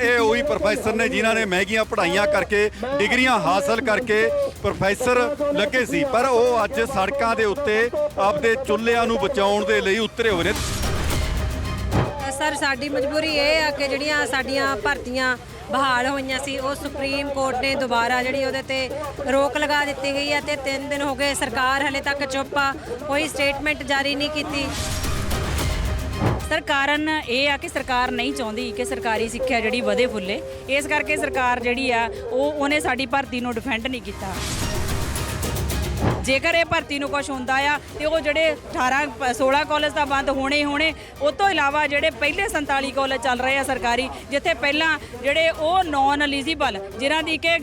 ਇਹ ਉਹੀ ਪ੍ਰੋਫੈਸਰ ਨੇ ਜਿਨ੍ਹਾਂ ਨੇ ਮਹਿੰਗੀਆਂ ਪੜ੍ਹਾਈਆਂ ਕਰਕੇ ਡਿਗਰੀਆਂ ਹਾਸਲ ਕਰਕੇ ਪ੍ਰੋਫੈਸਰ ਲੱਗੇ ਸੀ। ਪਰ ਉਹ ਅੱਜ ਸੜਕਾਂ ਦੇ ਉੱਤੇ ਆਪਦੇ ਚੁੱਲ੍ਹਿਆਂ ਨੂੰ ਬਚਾਉਣ ਦੇ ਲਈ ਉਤਰੇ ਹੋਏ ਨੇ। ਸਰ, ਸਾਡੀ ਮਜਬੂਰੀ ਇਹ ਆ ਕਿ ਜਿਹੜੀਆਂ ਸਾਡੀਆਂ ਭਰਤੀਆਂ ਬਹਾਲ ਹੋਈਆਂ ਸੀ, ਉਹ ਸੁਪਰੀਮ ਕੋਰਟ ਨੇ ਦੁਬਾਰਾ ਜਿਹੜੀ ਉਹਦੇ ਤੇ ਰੋਕ ਲਗਾ ਦਿੱਤੀ ਗਈ ਹੈ ਤੇ 3 ਦਿਨ ਹੋ ਗਏ ਸਰਕਾਰ ਹਲੇ ਤੱਕ ਚੁੱਪ ਆ, ਕੋਈ ਸਟੇਟਮੈਂਟ ਜਾਰੀ ਨਹੀਂ ਕੀਤੀ। ਸਰ, ਕਾਰਨ ਇਹ ਆ ਕਿ ਸਰਕਾਰ ਨਹੀਂ ਚਾਹੁੰਦੀ ਕਿ ਸਰਕਾਰੀ ਸਿੱਖਿਆ ਜਿਹੜੀ ਵਧੇ ਫੁੱਲੇ। ਇਸ ਕਰਕੇ ਸਰਕਾਰ ਜਿਹੜੀ ਆ, ਉਹ, ਉਹਨੇ ਸਾਡੀ ਭਰਤੀ ਨੂੰ ਡਿਫੈਂਡ ਨਹੀਂ ਕੀਤਾ। ਜੇਕਰ ਇਹ ਭਰਤੀ ਨੂੰ ਕੁਝ ਹੁੰਦਾ ਆ, ਤੇ ਉਹ ਜਿਹੜੇ 18 ਪ- 16 ਕਾਲਜ ਤਾਂ ਬੰਦ ਹੋਣੇ ਹੀ ਹੋਣੇ, ਉਹ ਤੋਂ ਇਲਾਵਾ ਜਿਹੜੇ ਪਹਿਲੇ 47 ਕਾਲਜ ਚੱਲ ਰਹੇ ਆ ਸਰਕਾਰੀ, ਜਿੱਥੇ ਪਹਿਲਾਂ ਜਿਹੜੇ ਉਹ ਨਾਨ ਐਲੀਜੀਬਲ ਜਿਨ੍ਹਾਂ ਦੀ ਕਿ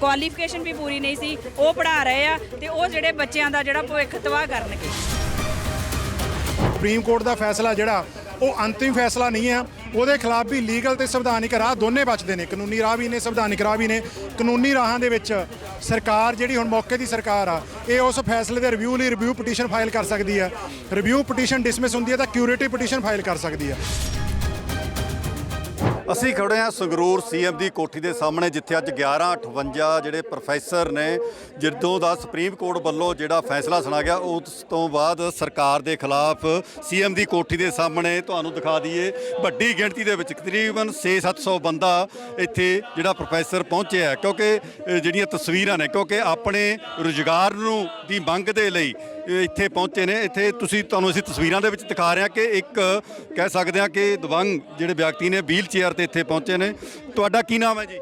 ਕੁਆਲੀਫਿਕੇਸ਼ਨ ਵੀ ਪੂਰੀ ਨਹੀਂ ਸੀ, ਉਹ ਪੜ੍ਹਾ ਰਹੇ ਆ, ਤੇ ਉਹ ਜਿਹੜੇ ਬੱਚਿਆਂ ਦਾ ਜਿਹੜਾ ਭਵਿੱਖ ਤਬਾਹ ਕਰਨਗੇ। ਸੁਪਰੀਮ ਕੋਰਟ ਦਾ ਫੈਸਲਾ ਜਿਹੜਾ ਉਹ ਅੰਤਿਮ ਫੈਸਲਾ ਨਹੀਂ ਹੈ ਉਹਦੇ ਖਿਲਾਫ ਵੀ ਲੀਗਲ ਤੇ ਸੰਵਿਧਾਨਿਕ ਰਾਹ ਦੋਨੇ ਬਚਦੇ ਨੇ। ਕਾਨੂੰਨੀ ਰਾਹ ਵੀ ਨੇ, ਸੰਵਿਧਾਨਿਕ ਰਾਹ ਵੀ ਨੇ। ਕਾਨੂੰਨੀ ਰਾਹਾਂ ਦੇ ਵਿੱਚ ਸਰਕਾਰ ਜਿਹੜੀ ਹੁਣ ਮੌਕੇ ਦੀ ਸਰਕਾਰ ਆ, ਇਹ ਉਸ ਫੈਸਲੇ ਦੇ ਰਿਵਿਊ ਲਈ ਰਿਵਿਊ ਪਟੀਸ਼ਨ ਫਾਈਲ ਕਰ ਸਕਦੀ ਹੈ ਰਿਵਿਊ ਪਟੀਸ਼ਨ ਡਿਸਮਿਸ ਹੁੰਦੀ ਹੈ ਤਾਂ ਕਿਊਰੇਟਿਵ ਪਟੀਸ਼ਨ ਫਾਈਲ ਕਰ ਸਕਦੀ ਹੈ ਅਸੀਂ ਖੜੇ ਹਾਂ ਸੰਗਰੂਰ ਸੀਐਮ ਦੀ ਕੋਠੀ ਦੇ ਸਾਹਮਣੇ, ਜਿੱਥੇ ਅੱਜ 1158 ਜਿਹੜੇ ਪ੍ਰੋਫੈਸਰ ਨੇ, ਜਿੱਦੋਂ ਦਾ ਸੁਪਰੀਮ ਕੋਰਟ ਵੱਲੋਂ ਜਿਹੜਾ ਫੈਸਲਾ ਸੁਣਾ ਗਿਆ, ਉਸ ਤੋਂ ਬਾਅਦ ਸਰਕਾਰ ਦੇ ਖਿਲਾਫ ਸੀਐਮ ਦੀ ਕੋਠੀ ਦੇ ਸਾਹਮਣੇ ਤੁਹਾਨੂੰ ਦਿਖਾ ਦਈਏ, ਵੱਡੀ ਗਿਣਤੀ ਦੇ ਵਿੱਚ ਤਕਰੀਬਨ 6-700 ਬੰਦਾ ਇੱਥੇ ਜਿਹੜਾ ਪ੍ਰੋਫੈਸਰ ਪਹੁੰਚਿਆ ਕਿਉਂਕਿ ਜਿਹੜੀਆਂ ਤਸਵੀਰਾਂ ਨੇ, ਕਿਉਂਕਿ ਆਪਣੇ ਰੁਜ਼ਗਾਰ ਨੂੰ, ਦੀ ਮੰਗ ਦੇ ਲਈ ਇੱਥੇ ਪਹੁੰਚੇ ਨੇ। ਇੱਥੇ ਤੁਸੀਂ, ਤੁਹਾਨੂੰ ਅਸੀਂ ਤਸਵੀਰਾਂ ਦੇ ਵਿੱਚ ਦਿਖਾ ਰਹੇ ਹਾਂ ਕਿ ਇੱਕ, ਕਹਿ ਸਕਦੇ ਹਾਂ ਕਿ ਦਵੰਗ ਜਿਹੜੇ ਵਿਅਕਤੀ ਨੇ ਵੀਲ ਚੇਅਰ ਤੇ ਇੱਥੇ ਪਹੁੰਚੇ ਨੇ। ਤੁਹਾਡਾ ਕੀ ਨਾਮ ਹੈ ਜੀ?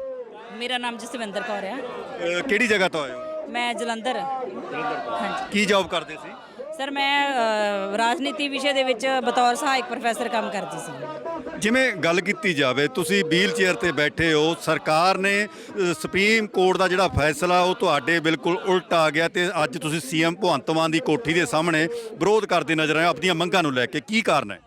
ਮੇਰਾ ਨਾਮ ਜਸਵਿੰਦਰ ਕੌਰ ਆ ਅਹ ਕਿਹੜੀ ਜਗ੍ਹਾ ਤੋਂ ਆਏ ਹੋ? ਮੈਂ ਜਲੰਧਰ। ਹਾਂਜੀ। ਕੀ ਜੌਬ ਕਰਦੇ ਸੀ? ਸਰ ਮੈਂ ਅ, ਰਾਜਨੀਤੀ ਵਿਸ਼ੇ ਦੇ ਵਿੱਚ ਬਤੌਰ ਸਹਾਇਕ ਪ੍ਰੋਫੈਸਰ ਕੰਮ ਕਰਦੀ ਸੀ। ਜਿਵੇਂ ਗੱਲ ਕੀਤੀ ਜਾਵੇ ਤੁਸੀਂ ਵੀਲ ਚੇਅਰ ਤੇ ਬੈਠੇ ਹੋ। ਸਰਕਾਰ ਨੇ ਸੁਪਰੀਮ ਕੋਰਟ ਦਾ ਜਿਹੜਾ ਫੈਸਲਾ ਉਹ ਤੁਹਾਡੇ ਬਿਲਕੁਲ ਉਲਟ ਆ ਗਿਆ ਤੇ ਅੱਜ ਤੁਸੀਂ ਸੀਐਮ ਭਗਵੰਤ ਮਾਨ ਦੀ ਕੋਠੀ ਦੇ ਸਾਹਮਣੇ ਵਿਰੋਧ ਕਰਦੇ ਨਜ਼ਰ ਆਏ ਹੋ ਆਪਣੀਆਂ ਮੰਗਾਂ ਨੂੰ ਲੈ ਕੇ। ਕੀ ਕਾਰਨ ਹੈ?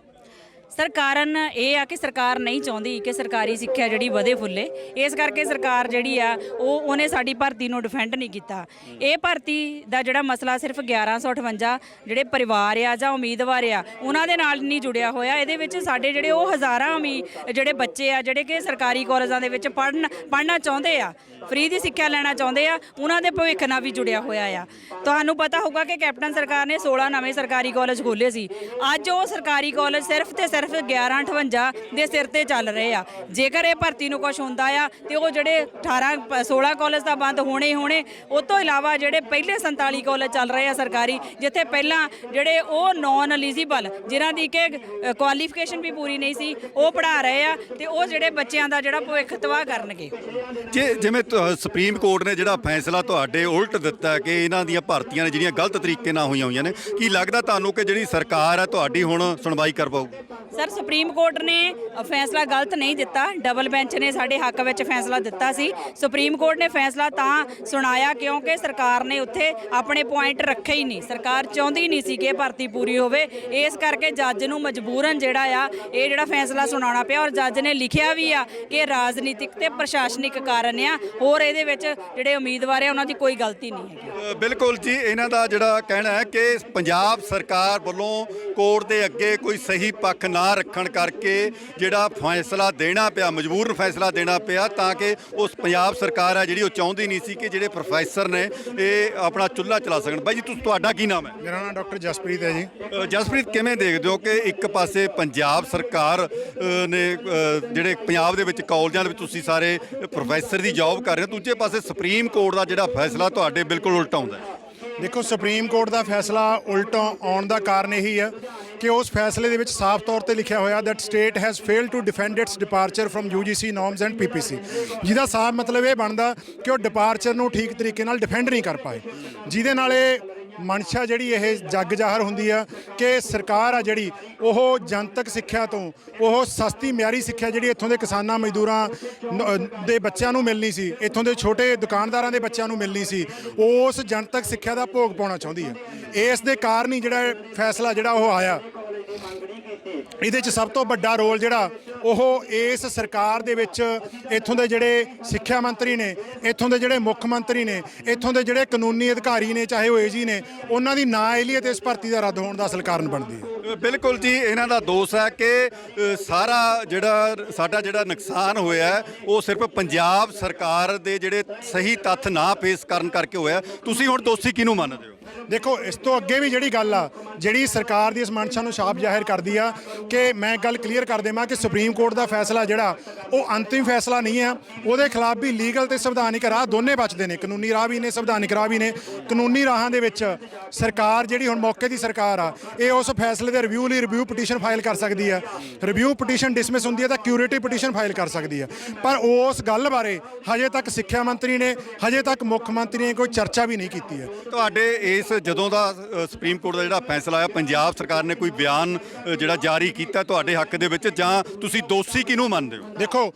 ਸਰ ਕਾਰਨ ਇਹ ਆ ਕਿ ਸਰਕਾਰ ਨਹੀਂ ਚਾਹੁੰਦੀ ਕਿ ਸਰਕਾਰੀ ਸਿੱਖਿਆ ਜਿਹੜੀ ਵਧੇ ਫੁੱਲੇ। ਇਸ ਕਰਕੇ ਸਰਕਾਰ ਜਿਹੜੀ ਆ, ਉਹ, ਉਹਨੇ ਸਾਡੀ ਭਰਤੀ ਨੂੰ ਡਿਫੈਂਡ ਨਹੀਂ ਕੀਤਾ। ਇਹ ਭਰਤੀ ਦਾ ਜਿਹੜਾ ਮਸਲਾ ਸਿਰਫ 1158 ਜਿਹੜੇ ਪਰਿਵਾਰ ਆ ਜਾਂ ਉਮੀਦਵਾਰ ਆ, ਉਹਨਾਂ ਦੇ ਨਾਲ ਨਹੀਂ ਜੁੜਿਆ ਹੋਇਆ। ਇਹਦੇ ਵਿੱਚ ਸਾਡੇ ਜਿਹੜੇ ਉਹ ਹਜ਼ਾਰਾਂ ਉਮੀ, ਜਿਹੜੇ ਬੱਚੇ ਆ, ਜਿਹੜੇ ਕਿ ਸਰਕਾਰੀ ਕਾਲਜਾਂ ਦੇ ਵਿੱਚ ਪੜਨ ਪੜਨਾ ਚਾਹੁੰਦੇ ਆ, ਫ੍ਰੀ ਦੀ ਸਿੱਖਿਆ ਲੈਣਾ ਚਾਹੁੰਦੇ ਆ, ਉਹਨਾਂ ਦੇ ਭਵਿੱਖ ਨਾਲ ਵੀ ਜੁੜਿਆ ਹੋਇਆ ਆ। ਤੁਹਾਨੂੰ ਪਤਾ ਹੋਊਗਾ ਕਿ ਕੈਪਟਨ ਸਰਕਾਰ ਨੇ 16 ਨਵੇਂ ਸਰਕਾਰੀ ਕਾਲਜ ਖੋਲ੍ਹੇ ਸੀ। ਅੱਜ ਉਹ ਸਰਕਾਰੀ ਕਾਲਜ ਸਿਰਫ ਤੇ ਸਿਰਫ 1158 ਦੇ ਸਿਰ ਤੇ ਚੱਲ ਰਹੇ ਆ। ਜੇਕਰ ਇਹ ਭਰਤੀ ਨੂੰ ਕੁਝ ਹੁੰਦਾ ਆ, ਤੇ ਉਹ ਜਿਹੜੇ 18 ਪ- 16 ਕਾਲਜ ਤਾਂ ਬੰਦ ਹੋਣੇ ਹੀ ਹੋਣੇ, ਉਹ ਤੋਂ ਇਲਾਵਾ ਜਿਹੜੇ ਪਹਿਲੇ 47 ਕਾਲਜ ਚੱਲ ਰਹੇ ਆ ਸਰਕਾਰੀ, ਜਿੱਥੇ ਪਹਿਲਾਂ ਜਿਹੜੇ ਉਹ ਨਾਨ ਐਲੀਜੀਬਲ ਜਿਨ੍ਹਾਂ ਦੀ ਕਿ ਕੁਆਲੀਫਿਕੇਸ਼ਨ ਵੀ ਪੂਰੀ ਨਹੀਂ ਸੀ, ਉਹ ਪੜ੍ਹਾ ਰਹੇ ਆ, ਤੇ ਉਹ ਜਿਹੜੇ ਬੱਚਿਆਂ ਦਾ ਜਿਹੜਾ ਭਵਿੱਖ ਤਬਾਹ ਕਰਨਗੇ। ਜੇ, ਜਿਵੇਂ ਸੁਪਰੀਮ ਕੋਰਟ ਨੇ ਜਿਹੜਾ ਫੈਸਲਾ ਤੁਹਾਡੇ ਉਲਟ ਦਿੱਤਾ ਕਿ ਇਹਨਾਂ ਦੀਆਂ ਭਰਤੀਆਂ ਨੇ ਜਿਹੜੀਆਂ ਗਲਤ ਤਰੀਕੇ ਨਾਲ ਹੋਈਆਂ ਹੋਈਆਂ ਨੇ, ਕੀ ਲੱਗਦਾ ਤੁਹਾਨੂੰ ਕਿ ਜਿਹੜੀ ਸਰਕਾਰ ਹੈ ਤੁਹਾਡੀ ਹੁਣ ਸੁਣਵਾਈ ਕਰ ਪਾਊਗੀ? ਸਰ, ਸੁਪਰੀਮ ਕੋਰਟ ਨੇ ਫੈਸਲਾ ਗਲਤ ਨਹੀਂ ਦਿੱਤਾ। ਡਬਲ ਬੈਂਚ ਨੇ ਸਾਡੇ ਹੱਕ ਵਿੱਚ ਫੈਸਲਾ ਦਿੱਤਾ ਸੀ। ਸੁਪਰੀਮ ਕੋਰਟ ਨੇ ਫੈਸਲਾ ਤਾਂ ਸੁਣਾਇਆ ਕਿਉਂਕਿ ਸਰਕਾਰ ਨੇ ਉੱਥੇ ਆਪਣੇ ਪੁਆਇੰਟ ਰੱਖੇ ਹੀ ਨਹੀਂ। ਸਰਕਾਰ ਚਾਹੁੰਦੀ ਨਹੀਂ ਸੀ ਕਿ ਇਹ ਭਰਤੀ ਪੂਰੀ ਹੋਵੇ। ਇਸ ਕਰਕੇ ਜੱਜ ਨੂੰ ਮਜਬੂਰਨ ਜਿਹੜਾ ਆ, ਇਹ ਜਿਹੜਾ ਫੈਸਲਾ ਸੁਣਾਉਣਾ ਪਿਆ ਔਰ ਜੱਜ ਨੇ ਲਿਖਿਆ ਵੀ ਆ ਕਿ ਰਾਜਨੀਤਿਕ ਤੇ ਪ੍ਰਸ਼ਾਸਨਿਕ ਕਾਰਨ ਆ। ਹੋਰ ਇਹਦੇ ਵਿੱਚ ਜਿਹੜੇ ਉਮੀਦਵਾਰ ਆ, ਉਹਨਾਂ ਦੀ ਕੋਈ ਗਲਤੀ ਨਹੀਂ ਹੈਗੀ। ਬਿਲਕੁਲ ਜੀ, ਇਹਨਾਂ ਦਾ ਜਿਹੜਾ ਕਹਿਣਾ ਹੈ ਕਿ ਪੰਜਾਬ ਸਰਕਾਰ ਵੱਲੋਂ ਕੋਰਟ ਦੇ ਅੱਗੇ ਕੋਈ ਸਹੀ ਪੱਖ ਨਾ ਰੱਖਣ ਕਰਕੇ ਜਿਹੜਾ ਫੈਸਲਾ ਦੇਣਾ ਪਿਆ ਮਜਬੂਰਨ ਫੈਸਲਾ ਦੇਣਾ ਪਿਆ ਤਾਂ ਕਿ ਉਸ ਪੰਜਾਬ ਸਰਕਾਰ ਹੈ ਜਿਹੜੀ ਉਹ ਚਾਹੁੰਦੀ ਨਹੀਂ ਸੀ ਕਿ ਜਿਹੜੇ ਪ੍ਰੋਫੈਸਰ ਨੇ ਇਹ ਆਪਣਾ ਚੁੱਲ੍ਹਾ ਚਲਾ ਸਕਣ। ਬਾਈ ਜੀ ਤੁਸੀਂ ਤੁਹਾਡਾ ਕੀ ਨਾਮ ਹੈ? ਮੇਰਾ ਨਾਮ ਡਾਕਟਰ ਜਸਪ੍ਰੀਤ ਹੈ ਜੀ। ਜਸਪ੍ਰੀਤ ਕਿਵੇਂ ਦੇਖਦੇ ਹੋ ਕਿ ਇੱਕ ਪਾਸੇ ਪੰਜਾਬ ਸਰਕਾਰ ਨੇ ਜਿਹੜੇ ਪੰਜਾਬ ਦੇ ਵਿੱਚ ਕਾਲਜਾਂ ਦੇ ਵਿੱਚ ਤੁਸੀਂ ਸਾਰੇ ਪ੍ਰੋਫੈਸਰ ਦੀ ਜੌਬ ਕਰ ਰਹੇ ਹੋ ਦੂਜੇ ਪਾਸੇ ਸੁਪਰੀਮ ਕੋਰਟ ਦਾ ਜਿਹੜਾ ਫੈਸਲਾ ਤੁਹਾਡੇ ਬਿਲਕੁਲ ਉਲਟ ਆਉਂਦਾ ਦੇਖੋ ਸੁਪਰੀਮ ਕੋਰਟ ਦਾ ਫੈਸਲਾ ਉਲਟਾ ਆਉਣ ਦਾ ਕਾਰਨ ਇਹੀ ਹੈ ਕਿ ਉਸ ਫੈਸਲੇ ਦੇ ਵਿੱਚ ਸਾਫ਼ ਤੌਰ ਤੇ ਲਿਖਿਆ ਹੋਇਆ that state has failed to defend its departure from UGC norms and PPC ਜਿਹਦਾ ਸਾਫ਼ ਮਤਲਬ ਇਹ ਬਣਦਾ ਕਿ ਉਹ ਡਿਪਾਰਚਰ ਨੂੰ ਠੀਕ ਤਰੀਕੇ ਨਾਲ ਡਿਫੈਂਡ ਨਹੀਂ ਕਰ ਪਾਏ। ਜਿਹਦੇ ਨਾਲ ਇਹ ਮਨਸ਼ਾ ਜਿਹੜੀ ਇਹ ਜੱਗ ਜ਼ਾਹਰ ਹੁੰਦੀ ਆ ਕਿ ਸਰਕਾਰ ਆ ਜਿਹੜੀ, ਉਹ ਜਨਤਕ ਸਿੱਖਿਆ ਤੋਂ, ਉਹ ਸਸਤੀ ਮਿਆਰੀ ਸਿੱਖਿਆ ਜਿਹੜੀ ਇੱਥੋਂ ਦੇ ਕਿਸਾਨਾਂ, ਮਜ਼ਦੂਰਾਂ ਦੇ ਬੱਚਿਆਂ ਨੂੰ ਮਿਲਣੀ ਸੀ, ਇੱਥੋਂ ਦੇ ਛੋਟੇ ਦੁਕਾਨਦਾਰਾਂ ਦੇ ਬੱਚਿਆਂ ਨੂੰ ਮਿਲਣੀ ਸੀ, ਉਸ ਜਨਤਕ ਸਿੱਖਿਆ ਦਾ ਭੋਗ ਪਾਉਣਾ ਚਾਹੁੰਦੀ ਹੈ ਇਸ ਦੇ ਕਾਰਨ ਹੀ ਜਿਹੜਾ ਫੈਸਲਾ ਜਿਹੜਾ ਉਹ ਆਇਆ। ਇਹਦੇ 'ਚ ਸਭ ਤੋਂ ਵੱਡਾ ਰੋਲ ਜਿਹੜਾ ਉਹ ਇਸ ਸਰਕਾਰ ਦੇ ਵਿੱਚ ਇੱਥੋਂ ਦੇ ਜਿਹੜੇ ਸਿੱਖਿਆ ਮੰਤਰੀ ਨੇ, ਇੱਥੋਂ ਦੇ ਜਿਹੜੇ ਮੁੱਖ ਮੰਤਰੀ ਨੇ, ਇੱਥੋਂ ਦੇ ਜਿਹੜੇ ਕਾਨੂੰਨੀ ਅਧਿਕਾਰੀ ਨੇ, ਚਾਹੇ ਉਹ ਏਜੀ ਨੇ, ਉਹਨਾਂ ਦੀ ਨਾ ਅਹਿਲੀਅਤ ਇਸ ਭਰਤੀ ਦਾ ਰੱਦ ਹੋਣ ਦਾ ਅਸਲ ਕਾਰਨ ਬਣਦੀ ਹੈ। ਬਿਲਕੁਲ ਜੀ, ਇਹਨਾਂ ਦਾ ਦੋਸ਼ ਹੈ ਕਿ ਸਾਰਾ ਜਿਹੜਾ, ਸਾਡਾ ਜਿਹੜਾ ਨੁਕਸਾਨ ਹੋਇਆ ਉਹ ਸਿਰਫ ਪੰਜਾਬ ਸਰਕਾਰ ਦੇ ਜਿਹੜੇ ਸਹੀ ਤੱਥ ਨਾ ਪੇਸ਼ ਕਰਨ ਕਰਕੇ ਹੋਇਆ ਤੁਸੀਂ ਹੁਣ ਦੋਸ਼ੀ ਕਿਹਨੂੰ ਮੰਨਦੇ ਹੋ? ਦੇਖੋ, ਇਸ ਤੋਂ ਅੱਗੇ ਵੀ ਜਿਹੜੀ ਗੱਲ ਆ, ਜਿਹੜੀ ਸਰਕਾਰ ਦੀ ਇਸ ਮਨਸ਼ਾ ਨੂੰ ਸਾਪ ਜ਼ਾਹਿਰ ਕਰਦੀ ਆ, ਕਿ ਮੈਂ ਗੱਲ ਕਲੀਅਰ ਕਰ ਦੇਵਾਂ ਕਿ ਸੁਪਰੀਮ ਕੋਰਟ ਦਾ ਫੈਸਲਾ ਜਿਹੜਾ, ਉਹ ਅੰਤਿਮ ਫੈਸਲਾ ਨਹੀਂ ਆ। ਉਹਦੇ ਖਿਲਾਫ ਵੀ ਲੀਗਲ ਤੇ ਸੰਵਿਧਾਨਿਕ ਰਾਹ ਦੋਨੇ ਬਚਦੇ ਨੇ। ਕਾਨੂੰਨੀ ਰਾਹ ਵੀ ਨੇ, ਸੰਵਿਧਾਨਿਕ ਰਾਹ ਵੀ ਨੇ। ਕਾਨੂੰਨੀ ਰਾਹਾਂ ਦੇ ਵਿੱਚ ਸਰਕਾਰ ਜਿਹੜੀ ਹੁਣ ਮੌਕੇ ਦੀ ਸਰਕਾਰ ਆ, ਇਹ ਉਸ ਫੈਸਲੇ ਦੇ ਰਿਵਿਊ ਲਈ ਰਿਵਿਊ ਪਟੀਸ਼ਨ ਫਾਈਲ ਕਰ ਸਕਦੀ ਆ। ਰਿਵਿਊ ਪਟੀਸ਼ਨ ਡਿਸਮਿਸ ਹੁੰਦੀ ਹੈ ਤਾਂ ਕਿਊਰੇਟਿਵ ਪਟੀਸ਼ਨ ਫਾਈਲ ਕਰ ਸਕਦੀ ਆ। ਪਰ ਉਸ ਗੱਲ ਬਾਰੇ ਹਜੇ ਤੱਕ ਸਿੱਖਿਆ ਮੰਤਰੀ ਨੇ, ਹਜੇ ਤੱਕ ਮੁੱਖ ਮੰਤਰੀ ਨੇ ਕੋਈ ਚਰਚਾ ਵੀ ਨਹੀਂ ਕੀਤੀ ਹੈ ਤੁਹਾਡੇ ਇਸ ਜਦੋਂ ਦਾ ਸੁਪਰੀਮ ਕੋਰਟ ਦਾ ਜਿਹੜਾ ਫੈਸਲਾ ਆਇਆ, ਪੰਜਾਬ ਸਰਕਾਰ ਨੇ ਕੋਈ ਬਿਆਨ ਜਿਹੜਾ ਜਾਰੀ ਕੀਤਾ ਤੁਹਾਡੇ ਹੱਕ ਦੇ ਵਿੱਚ ਜਾਂ ਤੁਸੀਂ ਦੋਸ਼ੀ ਕਿਹਨੂੰ ਮੰਨਦੇ ਹੋ? ਦੇਖੋ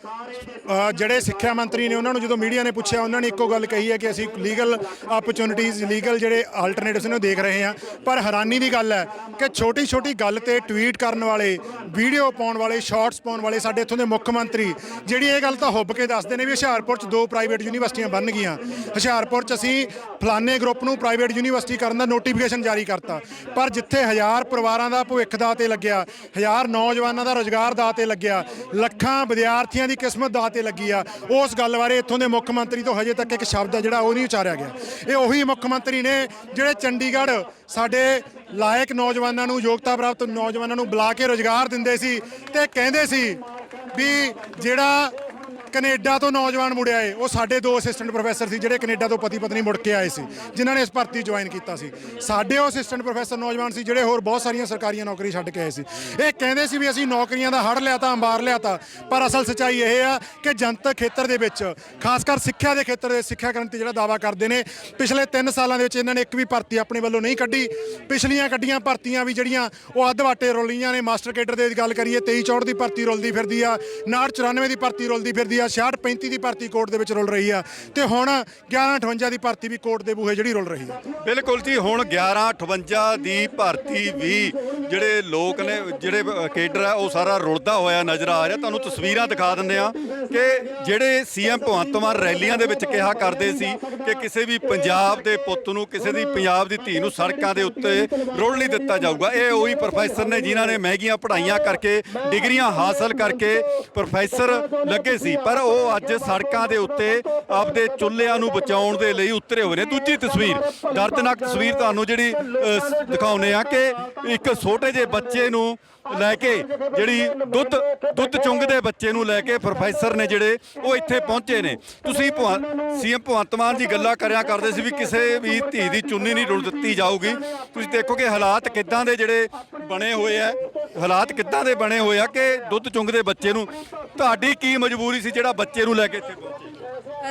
ਜਿਹੜੇ ਸਿੱਖਿਆ ਮੰਤਰੀ ਨੇ ਉਹਨਾਂ ਨੂੰ ਜਦੋਂ ਮੀਡੀਆ ਨੇ ਪੁੱਛਿਆ, ਉਹਨਾਂ ਨੇ ਇੱਕੋ ਗੱਲ ਕਹੀ ਹੈ ਕਿ ਅਸੀਂ ਲੀਗਲ ਆਪਰਚੁਨਿਟੀਜ਼ ਲੀਗਲ ਜਿਹੜੇ ਆਲਟਰਨੇਟਿਵਸ ਨੇ ਉਹ ਦੇਖ ਰਹੇ ਹਾਂ। ਪਰ ਹੈਰਾਨੀ ਦੀ ਗੱਲ ਹੈ ਕਿ ਛੋਟੀ ਛੋਟੀ ਗੱਲ ਤੇ ਟਵੀਟ ਕਰਨ ਵਾਲੇ ਵੀਡੀਓ ਪਾਉਣ ਵਾਲੇ ਸ਼ਾਰਟਸ ਪਾਉਣ ਵਾਲੇ ਸਾਡੇ ਇੱਥੋਂ ਦੇ ਮੁੱਖ ਮੰਤਰੀ, ਜਿਹੜੀ ਇਹ ਗੱਲ ਤਾਂ ਹੁੱਬ ਕੇ ਦੱਸਦੇ ਨੇ ਵੀ ਹੁਸ਼ਿਆਰਪੁਰ 'ਚ ਦੋ ਪ੍ਰਾਈਵੇਟ ਯੂਨੀਵਰਸਿਟੀਆਂ ਬਣ ਗਈਆਂ। ਹੁਸ਼ਿਆਰਪੁਰ 'ਚ ਅਸੀਂ ਫਲਾਨੇ ਗਰੁੱਪ ਨੂੰ ਪ੍ਰਾਈਵੇਟ ਯੂਨੀਵਰਸਿਟੀ ਕਰਨ ਦਾ ਨੋਟੀਫਿਕੇਸ਼ਨ ਜਾਰੀ ਕਰਤਾ। ਪਰ ਜਿੱਥੇ ਹਜ਼ਾਰ ਪਰਿਵਾਰਾਂ ਦਾ ਭਵਿੱਖ ਦਾ ਤੇ ਲੱਗਿਆ, ਹਜ਼ਾਰ ਨੌਜਵਾਨਾਂ ਦਾ ਰੋਜ਼ਗਾਰ ਦਾ ਤੇ ਲੱਗਿਆ, ਲੱਖਾਂ ਵਿਦਿਆਰਥੀਆਂ ਦੀ ਕਿਸਮਤ ਦਾ ਤੇ ਲੱਗੀ ਆ। ਉਸ ਗੱਲ ਬਾਰੇ ਇੱਥੋਂ ਦੇ ਮੁੱਖ ਮੰਤਰੀ ਤੋਂ ਹਜੇ ਤੱਕ ਇੱਕ ਸ਼ਬਦ ਆ ਜਿਹੜਾ ਉਹ ਨਹੀਂ ਉਚਾਰਿਆ ਗਿਆ। ਇਹ ਉਹੀ ਮੁੱਖ ਮੰਤਰੀ ਨੇ ਜਿਹੜੇ ਚੰਡੀਗੜ੍ਹ ਸਾਡੇ ਲਾਇਕ ਨੌਜਵਾਨਾਂ ਨੂੰ ਯੋਗਤਾ ਪ੍ਰਾਪਤ ਨੌਜਵਾਨਾਂ ਨੂੰ ਬੁਲਾ ਕੇ ਰੋਜ਼ਗਾਰ ਦਿੰਦੇ ਸੀ ਤੇ ਕਹਿੰਦੇ ਸੀ ਵੀ ਜਿਹੜਾ ਕੈਨੇਡਾ ਤੋਂ ਨੌਜਵਾਨ ਮੁੜਿਆ ਏ ਉਹ ਸਾਡੇ ਦੋ ਅਸਿਸਟੈਂਟ ਪ੍ਰੋਫੈਸਰ ਸੀ, ਜਿਹੜੇ ਕੈਨੇਡਾ ਤੋਂ ਪਤੀ ਪਤਨੀ ਮੁੜ ਕੇ ਆਏ ਸੀ, ਜਿਨ੍ਹਾਂ ਨੇ ਇਸ ਭਰਤੀ ਜੁਆਇਨ ਕੀਤਾ ਸੀ। ਸਾਡੇ ਉਹ ਅਸਿਸਟੈਂਟ ਪ੍ਰੋਫੈਸਰ ਨੌਜਵਾਨ ਸੀ, ਜਿਹੜੇ ਹੋਰ ਬਹੁਤ ਸਾਰੀਆਂ ਸਰਕਾਰੀਆਂ ਨੌਕਰੀ ਛੱਡ ਕੇ ਆਏ ਸੀ। ਇਹ ਕਹਿੰਦੇ ਸੀ ਵੀ ਅਸੀਂ ਨੌਕਰੀਆਂ ਦਾ ਹੜ ਲਿਆ ਤਾਂ ਅੰਬਾਰ ਲਿਆ ਤਾਂ, ਪਰ ਅਸਲ ਸੱਚਾਈ ਇਹ ਆ ਕਿ ਜਨਤਕ ਖੇਤਰ ਦੇ ਵਿੱਚ, ਖਾਸ ਕਰ ਸਿੱਖਿਆ ਦੇ ਖੇਤਰ ਦੇ ਸਿੱਖਿਆ ਕ੍ਰਾਂਤੀ ਜਿਹੜਾ ਦਾਵਾ ਕਰਦੇ ਨੇ, ਪਿਛਲੇ 3 ਸਾਲਾਂ ਦੇ ਵਿੱਚ ਇਹਨਾਂ ਨੇ ਇੱਕ ਵੀ ਭਰਤੀ ਆਪਣੇ ਵੱਲੋਂ ਨਹੀਂ ਕੱਢੀ। ਪਿਛਲੀਆਂ ਕੱਢੀਆਂ ਭਰਤੀਆਂ ਵੀ ਜਿਹੜੀਆਂ ਉਹ ਅੱਧ ਵਾਟੇ ਰੋਲੀਆਂ ਨੇ, ਮਾਸਟਰ ਕੇਡਰ ਦੇ ਗੱਲ ਕਰੀਏ 23 64 ਦੀ ਭਰਤੀ ਰੁਲਦੀ ਫਿਰਦੀ ਆ 59 94 ਦੀ ਭਰਤੀ ਰੁਲਦੀ ਫਿਰਦੀ ਆ 66 35 ਦੀ ਭਰਤੀ ਕੋਰਟ ਦੇ ਵਿੱਚ ਰੁਲ ਰਹੀ ਆ ਤੇ ਹੁਣ 11 58 ਦੀ ਭਰਤੀ ਵੀ ਕੋਰਟ ਦੇ ਬੂਹੇ ਜਿਹੜੀ ਰੁਲ ਰਹੀ ਆ। ਬਿਲਕੁਲ ਜੀ, ਹੁਣ 1158 ਦੀ ਭਰਤੀ ਵੀ ਜਿਹੜੇ ਲੋਕ ਨੇ, ਜਿਹੜੇ ਕੇਡਰ ਹੈ ਉਹ ਸਾਰਾ ਰੁਲਦਾ ਹੋਇਆ ਨਜ਼ਰ ਆ ਰਿਹਾ। ਤੁਹਾਨੂੰ ਤਸਵੀਰਾਂ ਦਿਖਾ ਦਿੰਦੇ ਆ ਕਿ ਜਿਹੜੇ ਸੀਐਮ ਭਗਵੰਤ ਮਾਨ ਰੈਲੀਆਂ ਦੇ ਵਿੱਚ ਕਿਹਾ ਕਰਦੇ ਸੀ ਕਿ ਕਿਸੇ ਵੀ ਪੰਜਾਬ ਦੇ ਪੁੱਤ ਨੂੰ, ਕਿਸੇ ਦੀ ਪੰਜਾਬ ਦੀ ਧੀ ਨੂੰ ਸੜਕਾਂ ਦੇ ਉੱਤੇ ਰੁਲ ਨਹੀਂ ਦਿੱਤਾ ਜਾਊਗਾ। ਇਹ ਉਹੀ ਪ੍ਰੋਫੈਸਰ ਨੇ ਜਿਨ੍ਹਾਂ ਨੇ ਮਹਿੰਗੀਆਂ ਪੜ੍ਹਾਈਆਂ ਕਰਕੇ, ਡਿਗਰੀਆਂ ਹਾਸਲ ਕਰਕੇ ਪ੍ਰੋਫੈਸਰ ਲੱਗੇ ਸੀ। ਪਰ ਉਹ ਅੱਜ ਸੜਕਾਂ ਦੇ ਉੱਤੇ ਆਪਦੇ ਚੁੱਲ੍ਹਿਆਂ ਨੂੰ ਬਚਾਉਣ ਦੇ ਲਈ ਉਤਰੇ ਹੋਏ ਨੇ। ਦੂਜੀ ਤਸਵੀਰ ਦਰਦਨਾਕ ਤਸਵੀਰ ਤੁਹਾਨੂੰ ਜਿਹੜੀ ਅ, ਦਿਖਾਉਂਦੇ ਆ ਕਿ ਇੱਕ ਛੋਟੇ ਜਿਹੇ ਬੱਚੇ ਨੂੰ ਲੈ ਕੇ ਜਿਹੜੀ ਦੁੱਧ ਦੁੱਧ ਚੁੰਗਦੇ ਬੱਚੇ ਨੂੰ ਲੈ ਕੇ ਪ੍ਰੋਫੈਸਰ ਨੇ ਜਿਹੜੇ ਉਹ ਇੱਥੇ ਪਹੁੰਚੇ ਨੇ। ਤੁਸੀਂ ਸੀਐਮ ਭਗਵੰਤ ਮਾਨ ਜੀ ਗੱਲਾਂ ਕਰਿਆ ਕਰਦੇ ਸੀ ਵੀ ਕਿਸੇ ਵੀ ਧੀ ਦੀ ਚੁੰਨੀ ਨਹੀਂ ਡੁੱਲ ਦਿੱਤੀ ਜਾਊਗੀ। ਤੁਸੀਂ ਦੇਖੋ ਕਿ ਹਾਲਾਤ ਕਿੱਦਾਂ ਦੇ ਜਿਹੜੇ ਬਣੇ ਹੋਏ ਆ, ਹਾਲਾਤ ਕਿੱਦਾਂ ਦੇ ਬਣੇ ਹੋਏ ਆ ਕਿ ਦੁੱਧ ਚੁੰਗਦੇ ਬੱਚੇ ਨੂੰ, ਤੁਹਾਡੀ ਕੀ ਮਜਬੂਰੀ ਸੀ ਜਿਹੜਾ ਬੱਚੇ ਨੂੰ ਲੈ ਕੇ ਇੱਥੇ ਪਹੁੰਚੇ?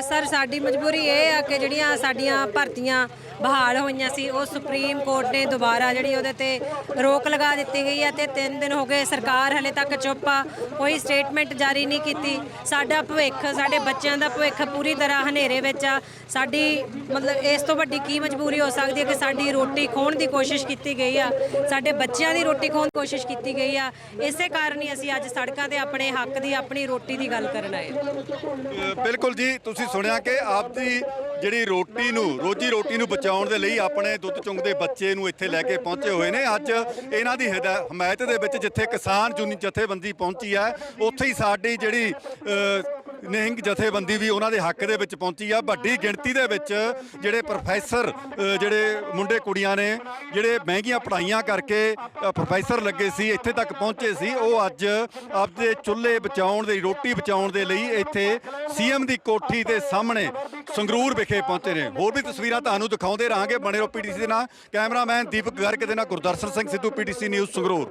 ਸਰ, ਸਾਡੀ ਮਜਬੂਰੀ ਇਹ ਆ ਕਿ ਜਿਹੜੀਆਂ ਸਾਡੀਆਂ ਭਰਤੀਆਂ ਬਹਾਲ ਹੋਈਆਂ ਸੀ, ਉਹ ਸੁਪਰੀਮ ਕੋਰਟ ਨੇ ਦੁਬਾਰਾ ਜਿਹੜੀ ਉਹਦੇ ਤੇ ਰੋਕ ਲਗਾ ਦਿੱਤੀ ਗਈ ਹੈ ਤੇ 3 ਦਿਨ ਹੋ ਗਏ ਸਰਕਾਰ ਹਲੇ ਤੱਕ ਚੁੱਪ ਆ, ਕੋਈ ਸਟੇਟਮੈਂਟ ਜਾਰੀ ਨਹੀਂ ਕੀਤੀ। ਸਾਡਾ ਭਵਿੱਖ, ਸਾਡੇ ਬੱਚਿਆਂ ਦਾ ਭਵਿੱਖ ਪੂਰੀ ਤਰ੍ਹਾਂ ਹਨੇਰੇ ਵਿੱਚ ਆ। ਸਾਡੀ ਮਤਲਬ ਇਸ ਤੋਂ ਵੱਡੀ ਕੀ ਮਜਬੂਰੀ ਹੋ ਸਕਦੀ ਹੈ ਕਿ ਸਾਡੀ ਰੋਟੀ ਖੋਣ ਦੀ ਕੋਸ਼ਿਸ਼ ਕੀਤੀ ਗਈ ਆ? ਸਾਡੇ ਬੱਚਿਆਂ ਦੀ ਰੋਟੀ ਖੋਣ ਦੀ ਕੋਸ਼ਿਸ਼ ਕੀਤੀ ਗਈ ਆ। ਇਸੇ ਕਾਰਨ ਹੀ ਅਸੀਂ ਅੱਜ ਸੜਕਾਂ ਤੇ ਆਪਣੇ ਹੱਕ ਦੀ, ਆਪਣੀ ਰੋਟੀ ਦੀ ਗੱਲ ਕਰਨ ਆਏ ਬਿਲਕੁਲ ਜੀ ਤੁਸੀਂ ਸੁਣਿਆ ਕਿ ਆਪਦੀ ਜਿਹੜੀ ਰੋਟੀ ਨੂੰ, ਰੋਜੀ ਰੋਟੀ ਨੂੰ ਬਚਾਉਣ ਦੇ ਲਈ ਆਪਣੇ ਦੁੱਧ ਚੁੰਗਦੇ ਬੱਚੇ ਨੂੰ ਇੱਥੇ ਲੈ ਕੇ ਪਹੁੰਚੇ ਹੋਏ ਨੇ। ਅੱਜ ਇਹਨਾਂ ਦੀ ਹਿਦਾ- ਹਮਾਇਤ ਦੇ ਵਿੱਚ ਜਿੱਥੇ ਕਿਸਾਨ ਜੂਨੀ ਜਥੇਬੰਦੀ ਪਹੁੰਚੀ ਹੈ, ਉੱਥੇ ਹੀ ਸਾਡੀ ਜਿਹੜੀ ਨਿਹੰਗ ਜਥੇਬੰਦੀ ਵੀ ਉਹਨਾਂ ਦੇ ਹੱਕ ਦੇ ਵਿੱਚ ਪਹੁੰਚੀ ਆ। ਵੱਡੀ ਗਿਣਤੀ ਦੇ ਵਿੱਚ ਜਿਹੜੇ ਪ੍ਰੋਫੈਸਰ ਜਿਹੜੇ ਮੁੰਡੇ ਕੁੜੀਆਂ ਨੇ, ਜਿਹੜੇ ਮਹਿੰਗੀਆਂ ਪੜ੍ਹਾਈਆਂ ਕਰਕੇ ਪ੍ਰੋਫੈਸਰ ਲੱਗੇ ਸੀ, ਇੱਥੇ ਤੱਕ ਪਹੁੰਚੇ ਸੀ। ਉਹ ਅੱਜ ਆਪਦੇ ਚੁੱਲ੍ਹੇ ਬਚਾਉਣ ਦੇ, ਰੋਟੀ ਬਚਾਉਣ ਦੇ ਲਈ ਇੱਥੇ ਸੀਐਮ ਦੀ ਕੋਠੀ ਦੇ ਸਾਹਮਣੇ ਸੰਗਰੂਰ ਵਿਖੇ ਪਹੁੰਚੇ ਨੇ। ਹੋਰ ਵੀ ਤਸਵੀਰਾਂ ਤੁਹਾਨੂੰ ਦਿਖਾਉਂਦੇ ਰਹਾਂਗੇ ਬਣੇ ਰਹੋ ਪੀਟੀਸੀ ਦੇ ਨਾਲ। ਕੈਮਰਾਮੈਨ ਦੀਪਕ ਗਰਗ ਦੇ ਨਾਲ ਗੁਰਦਰਸ਼ਨ ਸਿੰਘ ਸਿੱਧੂ, ਪੀਟੀਸੀ ਨਿਊਜ਼ ਸੰਗਰੂਰ।